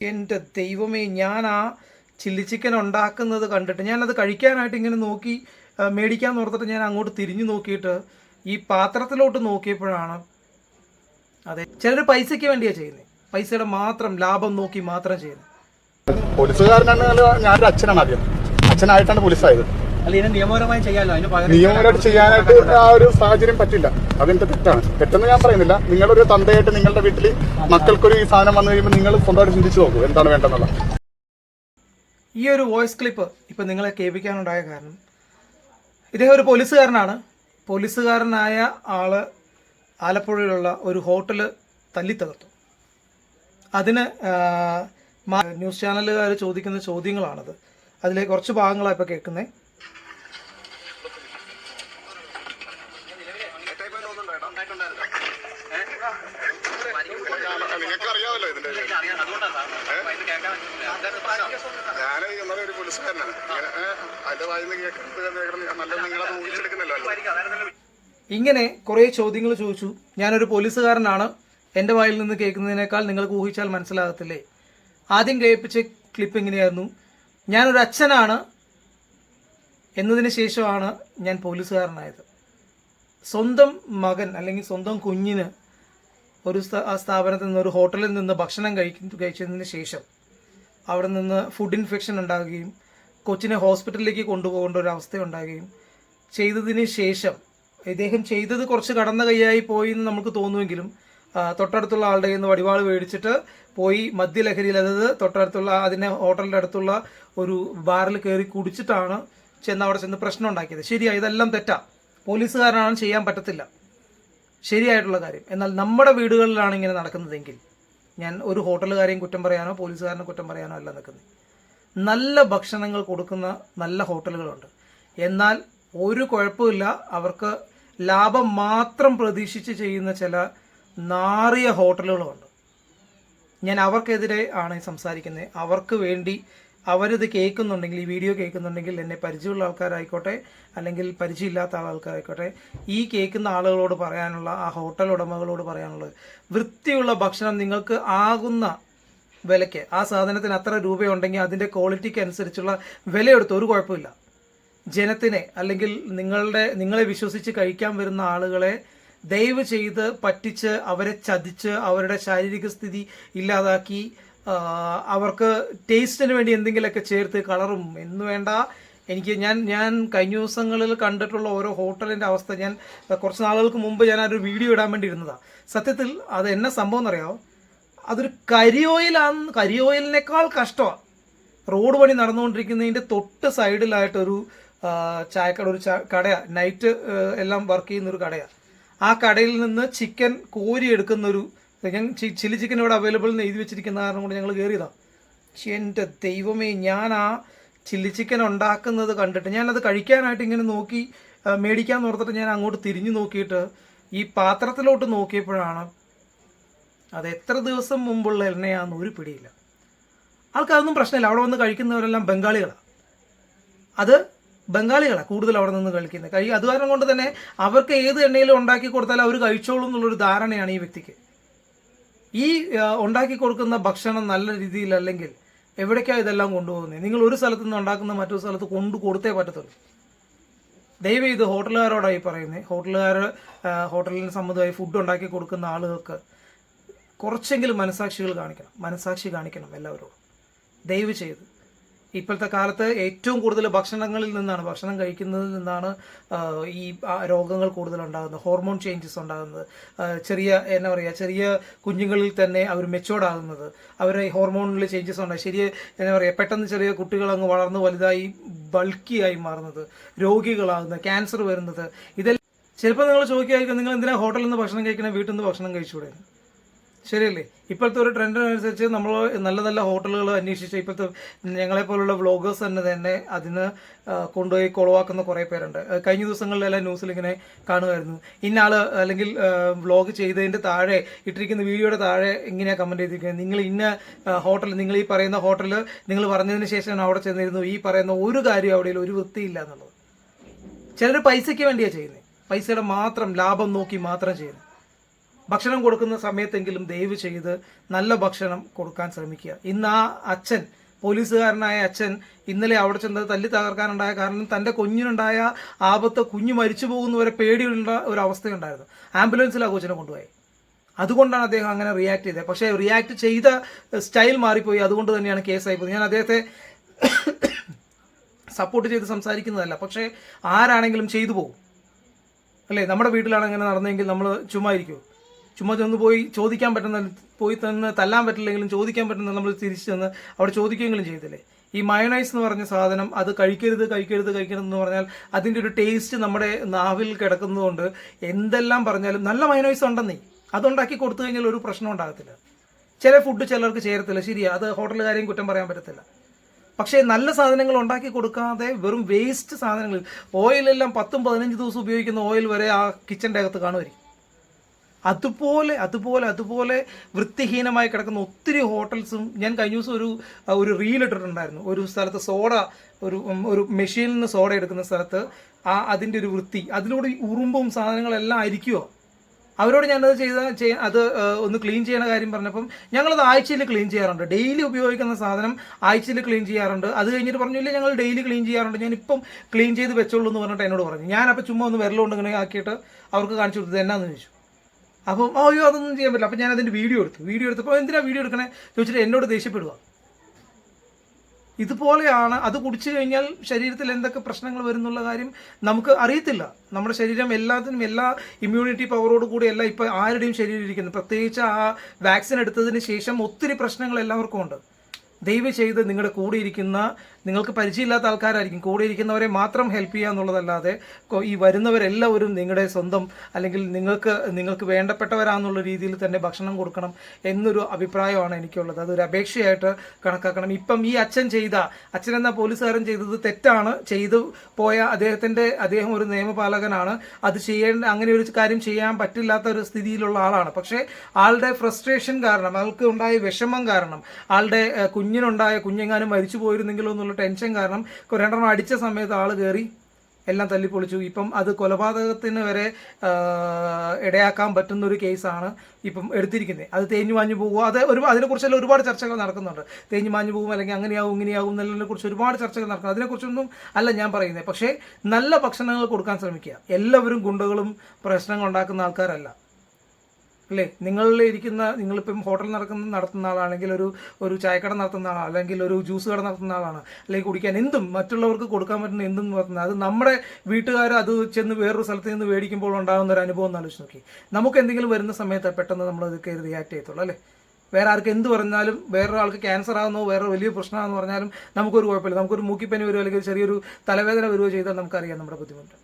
എന്റെ ദൈവമേ ഞാൻ ആ ചില്ലി ചിക്കൻ ഉണ്ടാക്കുന്നത് കണ്ടിട്ട് ഞാനത് കഴിക്കാനായിട്ട് ഇങ്ങനെ നോക്കി മേടിക്കാൻ ഓർത്തിട്ട് ഞാൻ അങ്ങോട്ട് തിരിഞ്ഞു നോക്കിയിട്ട് ഈ പാത്രത്തിലോട്ട് നോക്കിയപ്പോഴാണ് അതെ ചിലർ പൈസയ്ക്ക് വേണ്ടിയാ ചെയ്യുന്നത് പൈസയുടെ മാത്രം ലാഭം നോക്കി മാത്രം ചെയ്യുന്നത് പോലീസുകാരനാണ് ഞാനൊരു അച്ഛനാണ് ആദ്യം. അച്ഛനായിട്ടാണ് പോലീസായത്. നിയമപരമായിട്ട് ചെയ്യാനായിട്ട് ആ ഒരു സാഹചര്യം പറ്റില്ല. അതിന്റെ തെറ്റാണ്. തെറ്റെന്ന് ഞാൻ പറയുന്നില്ല. നിങ്ങളൊരു തന്തയായിട്ട് നിങ്ങളുടെ വീട്ടിൽ മക്കൾക്കൊരു ഈ സാധനം വന്നു കഴിയുമ്പോൾ നിങ്ങൾ സ്വന്തമായിട്ട് ചിന്തിച്ചു നോക്കൂ എന്താണ് വേണ്ടെന്നുള്ള ഈ ഒരു വോയിസ് ക്ലിപ്പ് ഇപ്പം നിങ്ങളെ കേൾപ്പിക്കാനുണ്ടായ കാരണം ഇദ്ദേഹം ഒരു പോലീസുകാരനാണ്. പോലീസുകാരനായ ആൾ ആലപ്പുഴയിലുള്ള ഒരു ഹോട്ടൽ തല്ലി തകർത്തു അതിന് ന്യൂസ് ചാനലുകാർ ചോദിക്കുന്ന ചോദ്യങ്ങളാണത്. അതിലെ കുറച്ച് ഭാഗങ്ങളാണ് ഇപ്പോൾ കേൾക്കുന്നത് നിങ്ങൾക്ക് അറിയാമല്ലോ ഇതിന്റെ ഞാൻ വായിന്ന് നല്ല ഇങ്ങനെ കുറേ ചോദ്യങ്ങൾ ചോദിച്ചു. ഞാനൊരു പോലീസുകാരനാണ്. എന്റെ വായിൽ നിന്ന് കേൾക്കുന്നതിനേക്കാൾ നിങ്ങൾക്ക് ഊഹിച്ചാൽ മനസ്സിലാകത്തില്ലേ? ആദ്യം കേൾപ്പിച്ച ക്ലിപ്പ് ഇങ്ങനെയായിരുന്നു. ഞാനൊരു അച്ഛനാണ് എന്നതിന് ശേഷമാണ് ഞാൻ പോലീസുകാരനായത്. സ്വന്തം മകൻ അല്ലെങ്കിൽ സ്വന്തം കുഞ്ഞിന് ഒരു സ്ഥാ- സ്ഥാപനത്തിൽ നിന്ന് ഒരു ഹോട്ടലിൽ നിന്ന് ഭക്ഷണം കഴിക്കുന്ന കഴിച്ചതിന് ശേഷം അവിടെ നിന്ന് ഫുഡ് ഇൻഫെക്ഷൻ ഉണ്ടാകുകയും കൊച്ചിനെ ഹോസ്പിറ്റലിലേക്ക് കൊണ്ടുപോകേണ്ട ഒരു അവസ്ഥ ഉണ്ടാകുകയും ചെയ്തതിന് ശേഷം ഇദ്ദേഹം ചെയ്തത് കുറച്ച് കടന്ന കൈയായി പോയി എന്ന് നമുക്ക് തോന്നുമെങ്കിലും തൊട്ടടുത്തുള്ള ആളുടെ കയ്യിൽ നിന്ന് വടിവാൾ മേടിച്ചിട്ട് പോയി മദ്യലഹരിയിൽ അതായത് തൊട്ടടുത്തുള്ള അതിനെ ഹോട്ടലിന്റെ അടുത്തുള്ള ഒരു ബാറിൽ കയറി കുടിച്ചിട്ടാണ് ചെന്ന് അവിടെ ചെന്ന് പ്രശ്നം ഉണ്ടാക്കിയത്. ശരിയാ ഇതെല്ലാം തെറ്റാ. പോലീസുകാരനാണ് ചെയ്യാൻ പറ്റത്തില്ല. ശരിയായിട്ടുള്ള കാര്യം. എന്നാൽ നമ്മുടെ വീടുകളിലാണ് ഇങ്ങനെ നടക്കുന്നതെങ്കിൽ ഞാൻ ഒരു ഹോട്ടലുകാരെയും കുറ്റം പറയാനോ പോലീസുകാരനെ കുറ്റം പറയാനോ അല്ല നിൽക്കുന്നത്. നല്ല ഭക്ഷണങ്ങൾ കൊടുക്കുന്ന നല്ല ഹോട്ടലുകളുണ്ട്. എന്നാൽ ഒരു കുഴപ്പമില്ല അവർക്ക് ലാഭം മാത്രം പ്രതീക്ഷിച്ച് ചെയ്യുന്ന ചില നാറിയ ഹോട്ടലുകളുണ്ട് ഞാൻ അവർക്കെതിരെ ആണ് സംസാരിക്കുന്നത്. അവർക്ക് വേണ്ടി അവരിത് കേൾക്കുന്നുണ്ടെങ്കിൽ ഈ വീഡിയോ കേൾക്കുന്നുണ്ടെങ്കിൽ എന്നെ പരിചയമുള്ള ആൾക്കാരായിക്കോട്ടെ അല്ലെങ്കിൽ പരിചയമില്ലാത്ത ആൾക്കാരായിക്കോട്ടെ ഈ കേൾക്കുന്ന ആളുകളോട് പറയാനുള്ള ആ ഹോട്ടൽ ഉടമകളോട് പറയാനുള്ളത് വൃത്തിയുള്ള ഭക്ഷണം നിങ്ങൾക്ക് ആകുന്ന വിലയ്ക്ക് ആ സാധനത്തിന് അത്ര രൂപയുണ്ടെങ്കിൽ അതിന്റെ ക്വാളിറ്റിക്ക് അനുസരിച്ചുള്ള വിലയെടുത്ത് ഒരു കുഴപ്പമില്ല. ജനത്തിനെ അല്ലെങ്കിൽ നിങ്ങളുടെ നിങ്ങളെ വിശ്വസിച്ച് കഴിക്കാൻ വരുന്ന ആളുകളെ ദയവ് ചെയ്ത് പറ്റിച്ച് അവരെ ചതിച്ച് അവരുടെ ശാരീരിക സ്ഥിതി ഇല്ലാതാക്കി അവർക്ക് ടേസ്റ്റിന് വേണ്ടി എന്തെങ്കിലുമൊക്കെ ചേർത്ത് കളറും എന്ന് വേണ്ട. എനിക്ക് ഞാൻ ഞാൻ കഴിഞ്ഞ ദിവസങ്ങളിൽ കണ്ടിട്ടുള്ള ഓരോ ഹോട്ടലിന്റെ അവസ്ഥ ഞാൻ കുറച്ച് നാളുകൾക്ക് മുമ്പ് ഞാൻ ഒരു വീഡിയോ ഇടാൻ വേണ്ടി ഇരുന്നതാണ് സത്യത്തിൽ അത് എന്നെ സംഭവം എന്നറിയാമോ അതൊരു കരിയോയിലാന്ന് കരിയോയിലിനേക്കാൾ കഷ്ടമാണ് റോഡ് പണി നടന്നുകൊണ്ടിരിക്കുന്നതിന്റെ തൊട്ട് സൈഡിലായിട്ടൊരു ചായക്കട ഒരു കടയാണ് നൈറ്റ് എല്ലാം വർക്ക് ചെയ്യുന്ന ഒരു കടയാണ് ആ കടയിൽ നിന്ന് ചിക്കൻ കോരി എടുക്കുന്ന ഒരു ഞാൻ ചില്ലി ചിക്കൻ ഇവിടെ അവൈലബിൾ എന്ന് എഴുതി വെച്ചിരിക്കുന്ന കാരണം കൊണ്ട് ഞങ്ങൾ കയറിയതാണ് പക്ഷേ എന്റെ ദൈവമേ ഞാൻ ആ ചില്ലി ചിക്കൻ ഉണ്ടാക്കുന്നത് കണ്ടിട്ട് ഞാനത് കഴിക്കാനായിട്ട് ഇങ്ങനെ നോക്കി മേടിക്കാൻ ഓർത്തിട്ട് ഞാൻ അങ്ങോട്ട് തിരിഞ്ഞു നോക്കിയിട്ട് ഈ പാത്രത്തിലോട്ട് നോക്കിയപ്പോഴാണ് അത് എത്ര ദിവസം മുമ്പുള്ള എണ്ണയാണെന്ന് ഒരു പിടിയില്ല. ആൾക്കാരൊന്നും പ്രശ്നമില്ല. അവിടെ വന്ന് കഴിക്കുന്നവരെല്ലാം ബംഗാളികളാണ് അത് ബംഗാളികളാണ് കൂടുതൽ അവിടെ നിന്ന് കഴിക്കുന്നത്. കഴി അത് കാരണം കൊണ്ട് തന്നെ അവർക്ക് ഏത് എണ്ണയിലും ഉണ്ടാക്കി കൊടുത്താലും അവർ കഴിച്ചോളും എന്നുള്ളൊരു ധാരണയാണ് ഈ വ്യക്തിക്ക്. ഈ ഉണ്ടാക്കി കൊടുക്കുന്ന ഭക്ഷണം നല്ല രീതിയിൽ അല്ലെങ്കിൽ എവിടേക്കാണ് ഇതെല്ലാം കൊണ്ടുപോകുന്നത് നിങ്ങൾ ഒരു സ്ഥലത്ത് നിന്ന് ഉണ്ടാക്കുന്ന മറ്റൊരു സ്ഥലത്ത് കൊണ്ടു കൊടുത്തേ പറ്റത്തുള്ളൂ. ദയവ് ഇത് ഹോട്ടലുകാരോടായി പറയുന്നത് ഹോട്ടലുകാർ ഹോട്ടലിന് സംബന്ധമായി ഫുഡ് ഉണ്ടാക്കി കൊടുക്കുന്ന ആളുകൾക്ക് കുറച്ചെങ്കിലും മനസാക്ഷികൾ കാണിക്കണം. മനസാക്ഷി കാണിക്കണം എല്ലാവരോടും. ദയവ് ചെയ്ത്. ഇപ്പോഴത്തെ കാലത്ത് ഏറ്റവും കൂടുതൽ ഭക്ഷണങ്ങളിൽ നിന്നാണ് ഭക്ഷണം കഴിക്കുന്നതിൽ നിന്നാണ് ഈ രോഗങ്ങൾ കൂടുതൽ ഉണ്ടാകുന്നത് ഹോർമോൺ ചേഞ്ചസ് ഉണ്ടാകുന്നത് ചെറിയ എന്നാ പറയുക ചെറിയ കുഞ്ഞുങ്ങളിൽ തന്നെ അവർ മെച്ചോർഡ് ആകുന്നത്. അവരെ ഹോർമോണിൽ ചേഞ്ചസ് ഉണ്ടായി ശരി എന്നാ പറയുക പെട്ടെന്ന് ചെറിയ കുട്ടികൾ അങ്ങ് വളർന്ന് വലുതായി ബൾക്കിയായി മാറുന്നത് രോഗികളാകുന്നത് ക്യാൻസർ വരുന്നത് ഇതെല്ലാം ചിലപ്പോൾ നിങ്ങൾ ചോദിക്കുകയായിരിക്കും നിങ്ങൾ എന്തിനാണ് ഹോട്ടലിൽ നിന്ന് ഭക്ഷണം കഴിക്കണേ വീട്ടിൽ നിന്ന് ഭക്ഷണം കഴിച്ചുകൂടെ ശരിയല്ലേ? ഇപ്പോഴത്തെ ഒരു ട്രെൻഡിനനുസരിച്ച് നമ്മൾ നല്ല നല്ല ഹോട്ടലുകൾ അന്വേഷിച്ച് ഇപ്പോഴത്തെ ഞങ്ങളെപ്പോലുള്ള വ്ളോഗേഴ്സ് തന്നെ തന്നെ അതിന് കൊണ്ടുപോയി കൊളവാക്കുന്ന കുറേ പേരുണ്ട്. കഴിഞ്ഞ ദിവസങ്ങളിലെല്ലാം ന്യൂസിൽ ഇങ്ങനെ കാണുമായിരുന്നു. ഇന്നാൾ അല്ലെങ്കിൽ വ്ളോഗ് ചെയ്തതിന്റെ താഴെ ഇട്ടിരിക്കുന്ന വീഡിയോയുടെ താഴെ ഇങ്ങനെയാണ് കമന്റ് ചെയ്തിരിക്കുന്നത്. നിങ്ങൾ ഇന്ന ഹോട്ടൽ നിങ്ങൾ ഈ പറയുന്ന ഹോട്ടൽ നിങ്ങൾ പറഞ്ഞതിന് ശേഷമാണ് അവിടെ ചെന്നിരുന്നു ഈ പറയുന്ന ഒരു കാര്യം അവിടെ ഒരു വൃത്തിയില്ല എന്നുള്ളത്. ചിലർ പൈസയ്ക്ക് വേണ്ടിയാണ് ചെയ്യുന്നത് പൈസയുടെ മാത്രം ലാഭം നോക്കി മാത്രം ചെയ്യുന്നത് ഭക്ഷണം കൊടുക്കുന്ന സമയത്തെങ്കിലും ദയവ് ചെയ്ത് നല്ല ഭക്ഷണം കൊടുക്കാൻ ശ്രമിക്കുക. ഇന്ന് ആ അച്ഛൻ പോലീസുകാരനായ അച്ഛൻ ഇന്നലെ അവിടെ ചെന്ന് തല്ലി തകർക്കാനുണ്ടായ കാരണം തന്റെ കുഞ്ഞിനുണ്ടായ ആപത്ത് കുഞ്ഞ് മരിച്ചു പോകുന്നവരെ പേടിയുള്ള ഒരു അവസ്ഥയുണ്ടായിരുന്നു. ആംബുലൻസിൽ ആ കൊച്ചിനെ കൊണ്ടുപോയി. അതുകൊണ്ടാണ് അദ്ദേഹം അങ്ങനെ റിയാക്ട് ചെയ്തത്. പക്ഷേ റിയാക്ട് ചെയ്ത സ്റ്റൈൽ മാറിപ്പോയി. അതുകൊണ്ട് തന്നെയാണ് കേസായി പോയത്. ഞാൻ അദ്ദേഹത്തെ സപ്പോർട്ട് ചെയ്ത് സംസാരിക്കുന്നതല്ല. പക്ഷേ ആരാണെങ്കിലും ചെയ്തു പോകും. അല്ലേ? നമ്മുടെ വീട്ടിലാണ് അങ്ങനെ നടന്നെങ്കിൽ നമ്മൾ ചുമ്മാ ഇരിക്കുമോ ചുമ്മാ ചെന്ന് പോയി ചോദിക്കാൻ പറ്റുന്ന പോയി തന്നെ തല്ലാൻ പറ്റില്ലെങ്കിലും ചോദിക്കാൻ പറ്റുന്ന നമ്മൾ തിരിച്ചു ചെന്ന് അവിടെ ചോദിക്കുകയെങ്കിലും ചെയ്തില്ലേ? ഈ മയണൈസ് എന്ന് പറഞ്ഞ സാധനം അത് കഴിക്കരുത് കഴിക്കരുത് കഴിക്കരുത് എന്ന് പറഞ്ഞാൽ അതിന്റെ ഒരു ടേസ്റ്റ് നമ്മുടെ നാവിൽ കിടക്കുന്നതുകൊണ്ട് എന്തെല്ലാം പറഞ്ഞാലും നല്ല മയണൈസ് ഉണ്ടെന്നേ. അതുണ്ടാക്കി കൊടുത്തു കഴിഞ്ഞാൽ ഒരു പ്രശ്നം ഉണ്ടാകത്തില്ല. ചില ഫുഡ് ചിലർക്ക് ചേരത്തില്ല. ശരിയാ അത് ഹോട്ടലുകാരെയും കുറ്റം പറയാൻ പറ്റത്തില്ല. പക്ഷേ നല്ല സാധനങ്ങൾ ഉണ്ടാക്കി കൊടുക്കാതെ വെറും വേസ്റ്റ് സാധനങ്ങൾ ഓയിലെല്ലാം പത്തും പതിനഞ്ച് ദിവസം ഉപയോഗിക്കുന്ന ഓയിൽ വരെ ആ കിച്ചന്റെ അകത്ത് കാണുമായിരിക്കും. അതുപോലെ അതുപോലെ അതുപോലെ വൃത്തിഹീനമായി കിടക്കുന്ന ഒത്തിരി ഹോട്ടൽസും ഞാൻ കഴിഞ്ഞ ദിവസം ഒരു ഒരു റീൽ ഇട്ടിട്ടുണ്ടായിരുന്നു. ഒരു സ്ഥലത്ത് സോഡ ഒരു ഒരു മെഷീനിൽ നിന്ന് സോഡ എടുക്കുന്ന സ്ഥലത്ത് ആ അതിന്റെ ഒരു വൃത്തി. അതിലൂടെ ഉറുമ്പും സാധനങ്ങളെല്ലാം അരിക്കുമോ അവരോട് ഞാനത് ചെയ്ത അത് ഒന്ന് ക്ലീൻ ചെയ്യുന്ന കാര്യം പറഞ്ഞപ്പം ഞങ്ങളത് ആഴ്ചയിൽ ക്ലീൻ ചെയ്യാറുണ്ട്. ഡെയിലി ഉപയോഗിക്കുന്ന സാധനം ആഴ്ചയിൽ ക്ലീൻ ചെയ്യാറുണ്ട്. അത് കഴിഞ്ഞിട്ട് പറഞ്ഞു ഇല്ല ഞങ്ങൾ ഡെയിലി ക്ലീൻ ചെയ്യാറുണ്ട്. ഞാൻ ക്ലീൻ ചെയ്ത് വെച്ചോളൂ എന്ന് പറഞ്ഞിട്ട് എന്നോട് പറഞ്ഞു. ഞാനപ്പോൾ ചുമ്മാ ഒന്ന് വിരലുകൊണ്ട് ഇങ്ങനെ ആക്കിയിട്ട് അവർക്ക് കാണിച്ചു കൊടുത്തത് എന്നാന്ന് ചോദിച്ചു. അപ്പം അയ്യോ അതൊന്നും ചെയ്യാൻ പറ്റില്ല. അപ്പം ഞാൻ അതിന്റെ വീഡിയോ എടുത്തു. വീഡിയോ എടുത്തപ്പോൾ എന്തിനാ വീഡിയോ എടുക്കണേ? ചോദിച്ചിട്ട് എന്നോട് ദേഷ്യപ്പെടുക ഇതുപോലെയാണ് അത് കുടിച്ചു കഴിഞ്ഞാൽ ശരീരത്തിൽ എന്തൊക്കെ പ്രശ്നങ്ങൾ വരുന്നുള്ള കാര്യം നമുക്ക് അറിയത്തില്ല. നമ്മുടെ ശരീരം എല്ലാത്തിനും എല്ലാ ഇമ്മ്യൂണിറ്റി പവറോട് എല്ലാം ഇപ്പോൾ ആരുടെയും ശരീരം ഇരിക്കുന്നു പ്രത്യേകിച്ച് ആ വാക്സിൻ എടുത്തതിന് ശേഷം ഒത്തിരി പ്രശ്നങ്ങൾ എല്ലാവർക്കും ഉണ്ട്. ദയവ് ചെയ്ത് നിങ്ങളുടെ കൂടെ ഇരിക്കുന്ന നിങ്ങൾക്ക് പരിചയമില്ലാത്ത ആൾക്കാരായിരിക്കും. കൂടെ ഇരിക്കുന്നവരെ മാത്രം ഹെൽപ്പ് ചെയ്യുക എന്നുള്ളതല്ലാതെ ഈ വരുന്നവരെല്ലാവരും നിങ്ങളുടെ സ്വന്തം അല്ലെങ്കിൽ നിങ്ങൾക്ക് നിങ്ങൾക്ക് വേണ്ടപ്പെട്ടവരാന്നുള്ള രീതിയിൽ തന്നെ ഭക്ഷണം കൊടുക്കണം എന്നൊരു അഭിപ്രായമാണ് എനിക്കുള്ളത്. അതൊരു അപേക്ഷയായിട്ട് കണക്കാക്കണം. ഇപ്പം ഈ അച്ഛൻ ചെയ്ത അച്ഛൻ എന്ന പോലീസുകാരൻ ചെയ്തത് തെറ്റാണ്. ചെയ്തു പോയ അദ്ദേഹത്തിന്റെ അദ്ദേഹം ഒരു നിയമപാലകനാണ്. അത് ചെയ്യേണ്ട അങ്ങനെ ഒരു കാര്യം ചെയ്യാൻ പറ്റില്ലാത്ത ഒരു സ്ഥിതിയിലുള്ള ആളാണ്. പക്ഷേ ആളുടെ ഫ്രസ്ട്രേഷൻ കാരണം ആൾക്ക് ഉണ്ടായ വിഷമം കാരണം ആളുടെ കുഞ്ഞിനുണ്ടായ കുഞ്ഞെങ്ങാനും മരിച്ചു പോയിരുന്നെങ്കിലോ എന്നുള്ള ടെൻഷൻ കാരണം രണ്ടെണ്ണം അടിച്ച സമയത്ത് ആൾ കയറി എല്ലാം തല്ലിപ്പൊളിച്ചു. ഇപ്പം അത് കൊലപാതകത്തിന് വരെ ഇടയാക്കാൻ പറ്റുന്ന ഒരു കേസാണ് ഇപ്പം എടുത്തിരിക്കുന്നത്. അത് തേഞ്ഞു മാഞ്ഞു പോകുമോ അത് ഒരു അതിനെക്കുറിച്ചെല്ലാം ഒരുപാട് ചർച്ചകൾ നടക്കുന്നുണ്ട്. തേഞ്ഞു മാഞ്ഞു പോകും അല്ലെങ്കിൽ അങ്ങനെയാവും ഇങ്ങനെയാവും എന്നുള്ളതിനെ കുറിച്ച് ഒരുപാട് ചർച്ചകൾ നടക്കുന്നു അതിനെക്കുറിച്ചൊന്നും അല്ല ഞാൻ പറയുന്നത്. പക്ഷേ നല്ല ഭക്ഷണങ്ങൾ കൊടുക്കാൻ ശ്രമിക്കുക. എല്ലാവരും ഗുണ്ടകളും പ്രശ്നങ്ങൾ ഉണ്ടാക്കുന്ന ആൾക്കാരല്ല. അല്ലേ? നിങ്ങളിൽ ഇരിക്കുന്ന നിങ്ങളിപ്പം ഹോട്ടൽ നടക്കുന്ന നടത്തുന്ന ആളാണെങ്കിൽ ഒരു ഒരു ചായക്കട നടത്തുന്ന ആളാണ് അല്ലെങ്കിൽ ഒരു ജ്യൂസ് കട നടത്തുന്ന ആളാണ് അല്ലെങ്കിൽ കുടിക്കാൻ എന്തും മറ്റുള്ളവർക്ക് കൊടുക്കാൻ പറ്റുന്ന എന്തും നടത്തുന്നത് അത് നമ്മുടെ വീട്ടുകാർ അത് ചെന്ന് വേറൊരു സ്ഥലത്ത് നിന്ന് മേടിക്കുമ്പോൾ ഉണ്ടാകുന്ന ഒരു അനുഭവം ആലോചിച്ച് നോക്കി. നമുക്ക് എന്തെങ്കിലും വരുന്ന സമയത്ത് പെട്ടെന്ന് നമ്മൾ അത് കയറി റിയാക്ട് ചെയ്യത്തുള്ളൂ അല്ലേ? വേറെ ആർക്ക് എന്ത് പറഞ്ഞാലും വേറൊരാൾക്ക് ക്യാൻസർ ആകുന്നോ വേറെ വലിയ പ്രശ്നമാണെന്ന് പറഞ്ഞാലും നമുക്കൊരു കുഴപ്പമില്ല. നമുക്കൊരു മൂക്കിപ്പനി വരുമോ അല്ലെങ്കിൽ ചെറിയൊരു തലവേദന വരുമോ ചെയ്താൽ നമുക്കറിയാം നമ്മുടെ ബുദ്ധിമുട്ട്.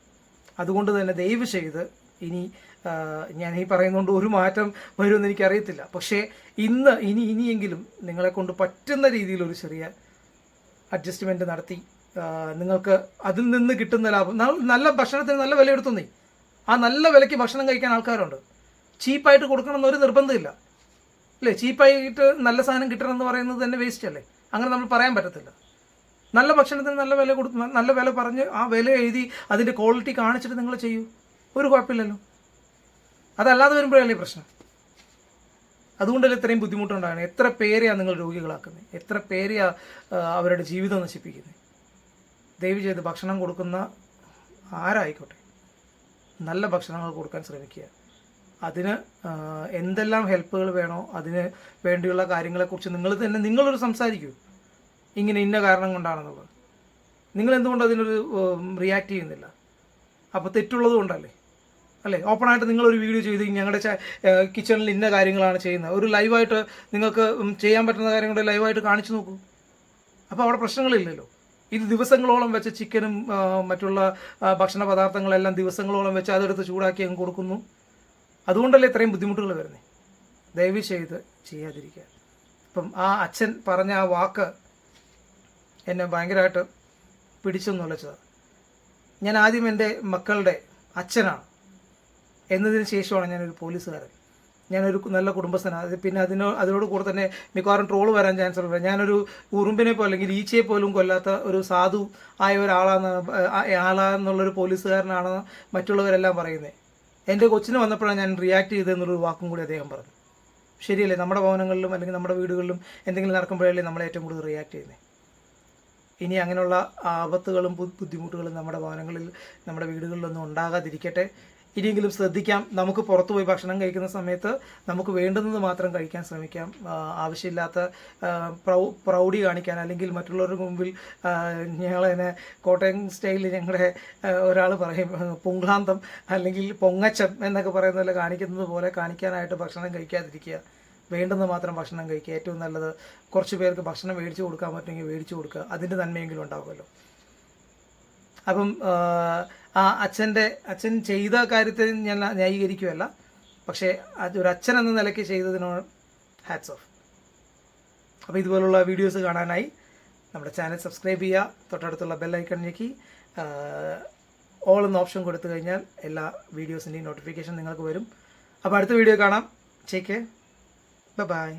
അതുകൊണ്ട് തന്നെ ദയവ് ചെയ്ത് ഇനി ഞാൻ ഈ പറയുന്നതുകൊണ്ട് ഒരു മാറ്റം വരുമെന്ന് എനിക്കറിയത്തില്ല. പക്ഷേ ഇന്ന് ഇനി ഇനിയെങ്കിലും നിങ്ങളെ കൊണ്ട് പറ്റുന്ന രീതിയിൽ ഒരു ചെറിയ അഡ്ജസ്റ്റ്മെന്റ് നടത്തി നിങ്ങൾക്ക് അതിൽ നിന്ന് കിട്ടുന്ന ലാഭം നല്ല ഭക്ഷണത്തിന് നല്ല വില എടുത്തുന്നേ ആ നല്ല വിലയ്ക്ക് ഭക്ഷണം കഴിക്കാൻ ആൾക്കാരുണ്ട്. ചീപ്പായിട്ട് കൊടുക്കണം എന്നൊരു നിർബന്ധമില്ല. അല്ലേ? ചീപ്പായിട്ട് നല്ല സാധനം കിട്ടണം എന്ന് പറയുന്നത് തന്നെ വേസ്റ്റ് അല്ലേ? അങ്ങനെ നമ്മൾ പറയാൻ പറ്റത്തില്ല. നല്ല ഭക്ഷണത്തിന് നല്ല വില കൊടുത്ത് നല്ല വില പറഞ്ഞ് ആ വില എഴുതി അതിന്റെ ക്വാളിറ്റി കാണിച്ചിട്ട് നിങ്ങൾ ചെയ്യൂ. ഒരു കുഴപ്പമില്ലല്ലോ. അതല്ലാതെ വരുമ്പോഴല്ലേ പ്രശ്നം. അതുകൊണ്ടല്ലേ ഇത്രയും ബുദ്ധിമുട്ടുണ്ടാകുന്നത്? എത്ര പേരെയാണ് നിങ്ങൾ രോഗികളാക്കുന്നത്? എത്ര പേരെയാ അവരുടെ ജീവിതം നശിപ്പിക്കുന്നത്? ദയവ് ചെയ്ത് ഭക്ഷണം കൊടുക്കുന്ന ആരായിക്കോട്ടെ. നല്ല ഭക്ഷണങ്ങൾ കൊടുക്കാൻ ശ്രമിക്കുക. അതിന് എന്തെല്ലാം ഹെൽപ്പുകൾ വേണോ അതിന് വേണ്ടിയുള്ള കാര്യങ്ങളെക്കുറിച്ച് നിങ്ങൾ തന്നെ നിങ്ങളൊരു സംസാരിക്കൂ. ഇങ്ങനെ ഇന്ന കാരണം കൊണ്ടാണെന്നുള്ളത്. നിങ്ങൾ എന്തുകൊണ്ട് അതിനൊരു റിയാക്ട് ചെയ്യുന്നില്ല? അപ്പോൾ തെറ്റുള്ളത് കൊണ്ടല്ലേ? അല്ലേ? ഓപ്പണായിട്ട് നിങ്ങളൊരു വീഡിയോ ചെയ്ത് ഞങ്ങളുടെ കിച്ചണിൽ ഇന്ന കാര്യങ്ങളാണ് ചെയ്യുന്നത്. ഒരു ലൈവായിട്ട് നിങ്ങൾക്ക് ചെയ്യാൻ പറ്റുന്ന കാര്യങ്ങൾ ലൈവായിട്ട് കാണിച്ചു നോക്കൂ. അപ്പോൾ അവിടെ പ്രശ്നങ്ങളില്ലല്ലോ. ഇത് ദിവസങ്ങളോളം വെച്ച ചിക്കനും മറ്റുള്ള ഭക്ഷണ പദാർത്ഥങ്ങളെല്ലാം ദിവസങ്ങളോളം വെച്ച് അതെടുത്ത് ചൂടാക്കി അങ്ങ് കൊടുക്കുന്നു. അതുകൊണ്ടല്ലേ ഇത്രയും ബുദ്ധിമുട്ടുകൾ വരുന്നത് ദയവ് ചെയ്ത് ചെയ്യാതിരിക്കുക. ഇപ്പം ആ അച്ഛൻ പറഞ്ഞ ആ വാക്ക് എന്നെ ഭയങ്കരമായിട്ട് പിടിച്ചെന്ന് വിളിച്ചതാണ് ഞാൻ ആദ്യം എന്റെ മക്കളുടെ അച്ഛനാണ്. എന്നതിന് ശേഷമാണ് ഞാനൊരു പോലീസുകാരൻ. ഞാനൊരു നല്ല കുടുംബസ്ഥനാണ് പിന്നെ അതിനോ അതിനോട് കൂടെ തന്നെ മിക്കവാറും ട്രോൾ വരാൻ ചാൻസ് ഉണ്ട്. ഞാനൊരു ഉറുമ്പിനെ പോലെ അല്ലെങ്കിൽ ഈച്ചയെ പോലും കൊല്ലാത്ത ഒരു സാധു ആയ ഒരാളാന്ന് ആ- ആളാന്നുള്ളൊരു പോലീസുകാരനാണെന്ന് മറ്റുള്ളവരെല്ലാം പറയുന്നത് എന്റെ കൊച്ചിന് വന്നപ്പോഴാണ് ഞാൻ റിയാക്ട് ചെയ്തതെന്നുള്ളൊരു വാക്കും കൂടി അദ്ദേഹം പറഞ്ഞു. ശരിയല്ലേ? നമ്മുടെ ഭവനങ്ങളിലും അല്ലെങ്കിൽ നമ്മുടെ വീടുകളിലും എന്തെങ്കിലും നടക്കുമ്പോഴല്ലേ നമ്മൾ ഏറ്റവും കൂടുതൽ റിയാക്ട് ചെയ്യുന്നത് ഇനി അങ്ങനെയുള്ള ആപത്തുകളും ബുദ്ധിമുട്ടുകളും നമ്മുടെ ഭവനങ്ങളിൽ നമ്മുടെ വീടുകളിലൊന്നും ഉണ്ടാകാതിരിക്കട്ടെ. ഇനിയെങ്കിലും ശ്രദ്ധിക്കാം. നമുക്ക് പുറത്തു പോയി ഭക്ഷണം കഴിക്കുന്ന സമയത്ത് നമുക്ക് വേണ്ടുന്നത് മാത്രം കഴിക്കാൻ ശ്രമിക്കാം. ആവശ്യമില്ലാത്ത പ്രൗഢി കാണിക്കാൻ അല്ലെങ്കിൽ മറ്റുള്ളവരുടെ മുമ്പിൽ ഞങ്ങളതിനെ കോട്ടയം സ്റ്റൈലിൽ ഞങ്ങളുടെ ഒരാൾ പറയും ആ, പുങ്ക്ലാന്തം അല്ലെങ്കിൽ പൊങ്ങച്ചം എന്നൊക്കെ പറയുന്ന പോലെ കാണിക്കുന്നത് പോലെ കാണിക്കാനായിട്ട് ഭക്ഷണം കഴിക്കാതിരിക്കുക. വേണ്ടുന്ന മാത്രം ഭക്ഷണം കഴിക്കുക. ഏറ്റവും നല്ലത് കുറച്ച് പേർക്ക് ഭക്ഷണം മേടിച്ചു കൊടുക്കാൻ പറ്റുമെങ്കിൽ മേടിച്ചു കൊടുക്കുക. അതിന്റെ നന്മയെങ്കിലും ഉണ്ടാകുമല്ലോ അപ്പം ആ, അച്ഛന്റെ അച്ഛൻ ചെയ്ത കാര്യത്തെ ഞാൻ ന്യായീകരിക്കുകയല്ല. പക്ഷേ ഒരു അച്ഛൻ എന്ന നിലയ്ക്ക് ചെയ്തതിനോട് ഹാറ്റ്സ് ഓഫ് അപ്പോൾ ഇതുപോലുള്ള വീഡിയോസ് കാണാനായി നമ്മുടെ ചാനൽ സബ്സ്ക്രൈബ് ചെയ്യുക തൊട്ടടുത്തുള്ള ബെല്ലൈക്കൺ ഞെക്കി ഓൾ എന്ന ഓപ്ഷൻ കൊടുത്തു കഴിഞ്ഞാൽ എല്ലാ വീഡിയോസിന്റെയും നോട്ടിഫിക്കേഷൻ നിങ്ങൾക്ക് വരും. അപ്പോൾ അടുത്ത വീഡിയോ കാണാം. ചേക്ക് ബൈ